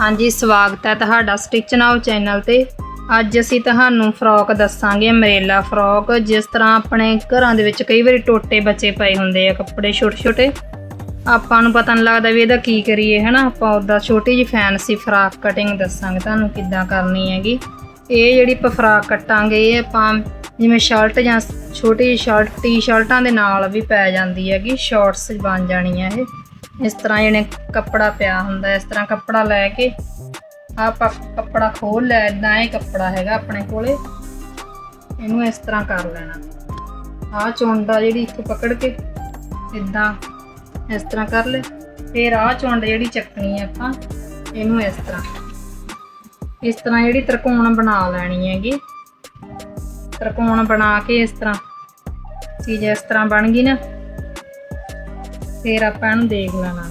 ਹਾਂਜੀ, ਸਵਾਗਤ ਹੈ ਤੁਹਾਡਾ ਸਟਿਚ ਨਾਉ ਚੈਨਲ ਤੇ। ਅੱਜ ਅਸੀਂ ਤੁਹਾਨੂੰ ਫਰੋਕ ਦੱਸਾਂਗੇ ਅਮਰੇਲਾ ਫਰੋਕ, ਜਿਸ ਤਰ੍ਹਾਂ ਆਪਣੇ ਘਰਾਂ ਦੇ ਵਿੱਚ ਕਈ ਵਾਰੀ ਟੋਟੇ ਬਚੇ ਪਏ ਹੁੰਦੇ ਆ, ਕੱਪੜੇ ਛੋਟੇ ਛੋਟੇ ਆਪਾਂ ਨੂੰ ਪਤਾ ਨਹੀਂ ਲੱਗਦਾ ਵੀ ਇਹਦਾ ਕੀ ਕਰੀਏ, ਹਨਾ? ਆਪਾਂ ਉਹਦਾ ਛੋਟੀ ਜਿਹੀ ਫੈਂਸੀ ਫਰਾਕ ਕਟਿੰਗ ਦੱਸਾਂਗੇ, ਤੁਹਾਨੂੰ ਕਿੱਦਾਂ ਕਰਨੀ ਹੈਗੀ। ਇਹ ਜਿਹੜੀ ਆਪਾਂ ਫਰਾਕ ਕੱਟਾਂਗੇ, ਇਹ ਆਪਾਂ ਜਿਵੇਂ ਸ਼ਰਟ ਜਾਂ ਛੋਟੀ ਜਿਹੀ ਸ਼ਰਟ ਟੀ-ਸ਼ਰਟਾਂ ਦੇ ਨਾਲ ਵੀ ਪੈ ਜਾਂਦੀ ਹੈਗੀ, ਸ਼ਾਰਟਸ ਬਣ ਜਾਣੀ ਹੈ ਇਹ। ਇਸ ਤਰ੍ਹਾਂ ਇਹਨੇ ਕੱਪੜਾ ਪਿਆ ਹੁੰਦਾ, ਇਸ ਤਰ੍ਹਾਂ ਕੱਪੜਾ ਲੈ ਕੇ ਆਪਾਂ ਕੱਪੜਾ ਖੋਲ ਲੈ ਇਦਾਂ ਇਹ ਕੱਪੜਾ ਹੈਗਾ ਆਪਣੇ ਕੋਲੇ। ਇਹਨੂੰ ਇਸ ਤਰ੍ਹਾਂ ਕਰ ਲੈਣਾ। ਆਹ ਚੁੰਡਾ ਜਿਹੜੀ ਇੱਥੋਂ ਪਕੜ ਕੇ ਇਦਾਂ ਇਸ ਤਰ੍ਹਾਂ ਕਰ ਲੈ। ਫਿਰ ਆਹ ਚੁੰਡ ਜਿਹੜੀ ਚੱਕਣੀ ਹੈ ਆਪਾਂ, ਇਹਨੂੰ ਇਸ ਤਰ੍ਹਾਂ। ਇਸ ਤਰ੍ਹਾਂ ਜਿਹੜੀ ਤ੍ਰਿਕੋਣ ਬਣਾ ਲੈਣੀ ਹੈਗੀ। ਤ੍ਰਿਕੋਣ ਬਣਾ ਕੇ ਇਸ ਤਰ੍ਹਾਂ ਚੀਜ਼ ਇਸ ਤਰ੍ਹਾਂ ਬਣ ਗਈ ਨਾ ਫਿਰ ਆਪਾਂ ਇਹਨੂੰ ਦੇਖ ਲੈਣਾ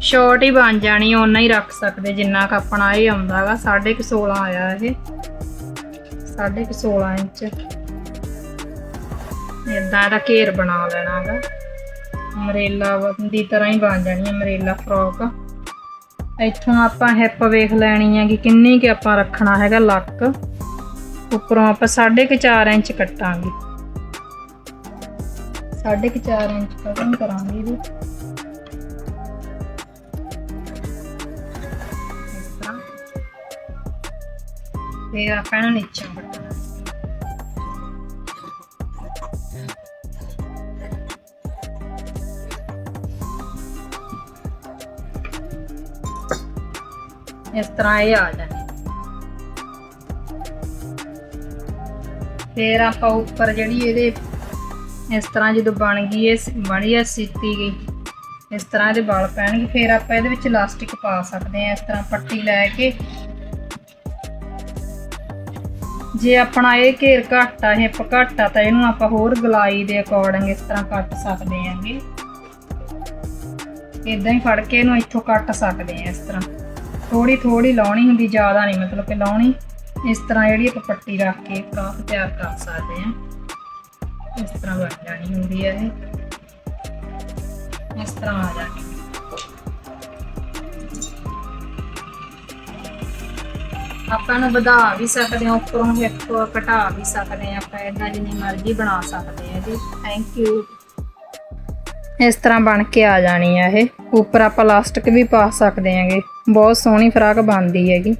ਸ਼ਾਰਟ ਹੀ ਬਣ ਜਾਣੀ, ਓਨਾ ਹੀ ਰੱਖ ਸਕਦੇ, ਜਿੰਨਾ ਕ ਆਪਣਾ ਇਹ ਆਉਂਦਾਗਾ 16.5 ਆਇਆ ਇਹ। 16.5 ਇੰਚ। ਇਦਾਂ ਇਹਦਾ ਘੇਰ ਬਣਾ ਲੈਣਾਗਾ ਮਰੇਲਾ ਦੀ ਤਰ੍ਹਾਂ ਹੀ ਬਣ ਜਾਣੀ ਹੈ ਮਰੇਲਾ ਫਰੋਕ ਇੱਥੋਂ ਆਪਾਂ ਹਿੱਪ ਵੇਖ ਲੈਣੀ ਹੈ ਕਿ ਕਿੰਨੀ ਕਿ ਆਪਾਂ ਰੱਖਣਾ ਹੈਗਾ ਲੱਕ। ਉੱਪਰੋਂ ਆਪਾਂ 4.5 ਇੰਚ ਕੱਟਾਂਗੇ। ਸਾਢੇ ਕੁ ਚਾਰ ਇੰਚ ਕਟਿੰਗ ਕਰਾਂਗੀ ਇਹਦੀ ਇਸ ਤਰ੍ਹਾਂ। ਆਪਾਂ ਇਹਨੂੰ ਨੀਚੇ ਕੱਟਣਾ ਇਸ ਤਰ੍ਹਾਂ ਇਹ ਆ ਜਾਣਾ। ਫਿਰ ਆਪਾਂ ਉੱਪਰ ਜਿਹੜੀ ਇਹਦੇ ਇਸ ਤਰ੍ਹਾਂ ਜਦੋਂ ਬਣ ਗਈ ਇਹ ਬਣੀ ਆ ਸੀਤੀ ਗਈ। ਇਸ ਤਰ੍ਹਾਂ ਇਹਦੇ ਵਾਲ ਪੈਣਗੇ, ਫਿਰ ਆਪਾਂ ਇਹਦੇ ਵਿੱਚ ਇਲਾਸਟਿਕ ਪਾ ਸਕਦੇ ਆ ਇਸ ਤਰ੍ਹਾਂ ਪੱਟੀ ਲੈ ਕੇ। ਜੇ ਆਪਣਾ ਇਹ ਘੇਰ ਘੱਟ ਆ ਹਿੱਪ ਘੱਟ ਆ, ਤਾਂ ਇਹਨੂੰ ਆਪਾਂ ਹੋਰ ਗਲਾਈ ਦੇ ਅਕੋਰਡਿੰਗ ਇਸ ਤਰ੍ਹਾਂ ਕੱਟ ਸਕਦੇ ਆਂਗੇ ਇਦਾਂ ਹੀ ਫੜ ਕੇ ਇਹਨੂੰ ਇੱਥੋਂ ਕੱਟ ਸਕਦੇ ਆ ਇਸ ਤਰ੍ਹਾਂ। ਥੋੜੀ ਥੋੜੀ ਲਾਉਣੀ ਹੁੰਦੀ, ਜ਼ਿਆਦਾ ਨਹੀਂ, ਮਤਲਬ ਕਿ ਲਾਉਣੀ। ਇਸ ਤਰ੍ਹਾਂ ਜਿਹੜੀ ਆਪਾਂ ਪੱਟੀ ਰੱਖ ਕੇ ਫਰਾਕ ਤਿਆਰ ਕਰ ਸਕਦੇ ਆ ਇਸ ਤਰ੍ਹਾਂ ਬਣ ਜਾਣੀ ਹੁੰਦੀ ਹੈ ਇਹ। ਇਸ ਤਰ੍ਹਾਂ ਆ ਜਾਣੀ। ਆਪਾਂ ਨੂੰ ਵਧਾ ਵੀ ਸਕਦੇ ਹਾਂ, ਉੱਪਰੋਂ ਹਿੱਪ ਘਟਾ ਵੀ ਸਕਦੇ ਹਾਂ, ਆਪਾਂ ਇਦਾਂ ਜਿੰਨੀ ਮਰਜ਼ੀ ਬਣਾ ਸਕਦੇ ਹਾਂ ਜੀ ਥੈਂਕ ਯੂ ਇਸ ਤਰ੍ਹਾਂ ਬਣ ਕੇ ਆ ਜਾਣੀ ਆ ਇਹ। ਉੱਪਰ ਆਪਾਂ ਲਾਸਟਿਕ ਵੀ ਪਾ ਸਕਦੇ ਹਾਂਗੇ। ਬਹੁਤ ਸੋਹਣੀ ਫਰਾਕ ਬਣਦੀ ਹੈਗੀ।